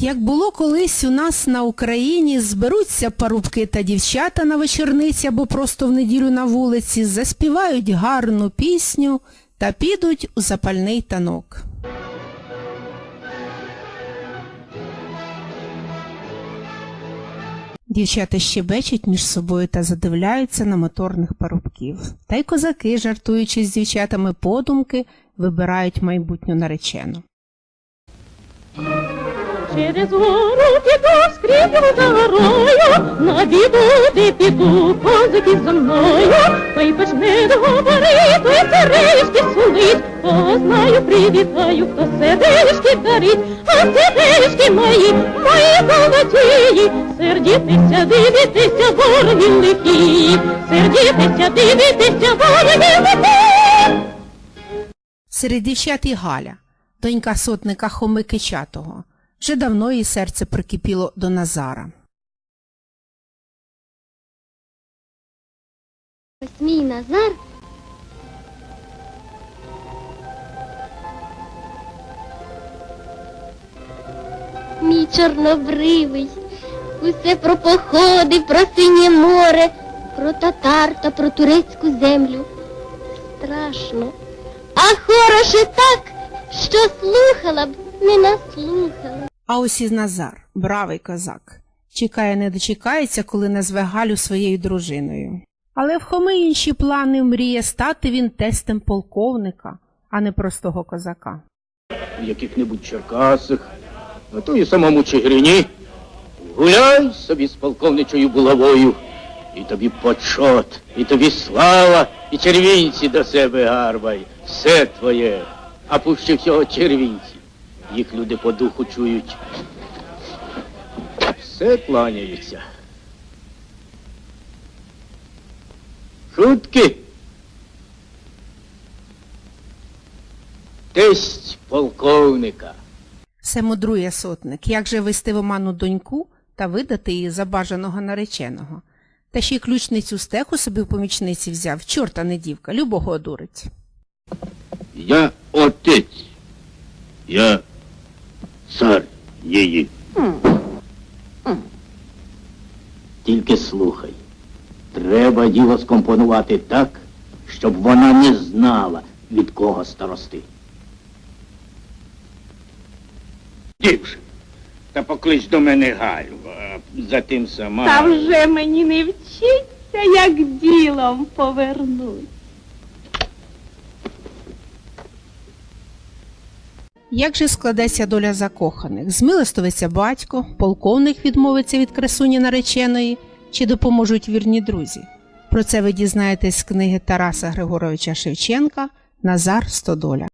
Як було колись у нас на Україні, зберуться парубки та дівчата на вечорниці або просто в неділю на вулиці, заспівають гарну пісню та підуть у запальний танок. Дівчата щебечуть між собою та задивляються на моторних парубків. Та й козаки, жартуючи з дівчатами подумки, вибирають майбутню наречену. Через гору піду скрізь за горою, на біду піду, козаки за мною, той почне говорити, той сережки сулить, кого знаю, привітаю, хто сережки дарить, а сережки мої, мої золотії, сердітися, дивитися, вороги лихі, сердітися, дивитися, вороги лихі. Серед дівчат і Галя, донька сотника Хоми Кичатого. Вже давно її серце прикипіло до Назара. Ось мій Назар мій чорнобривий, усе про походи, про синє море, про татар та про турецьку землю. Страшно, а хороше так, що слухала б, не наслухала. А ось і Назар, бравий козак. Чекає, не дочекається, коли назве Галю своєю дружиною. Але в Хоми інші плани мріє стати він тестем полковника, а не простого козака. в яких-небудь Черкасах, а то і самому Чигирині. Гуляй собі з полковничою булавою, і тобі почот, і тобі слава, і червінці до себе гарбай. Все твоє, а пуще всього червінці. Їх люди по духу чують. Все кланяються. Шутки. Тесть полковника. Все мудрує сотник, як же вести в оману доньку та видати її за бажаного нареченого. Та ще й ключницю стеху собі в помічниці взяв, чорта не дівка, любого одурить. Я отець. Я її. Тільки слухай. Треба діло скомпонувати так, щоб вона не знала, від кого старости. Дівчина, та поклич до мене Галю, а затим сама. Та вже мені не вчиться, як ділом повернуть. Як же складеться доля закоханих? Змилостовиться батько, полковник відмовиться від красуні нареченої, чи допоможуть вірні друзі? Про це ви дізнаєтесь з книги Тараса Григоровича Шевченка Назар Стодоля.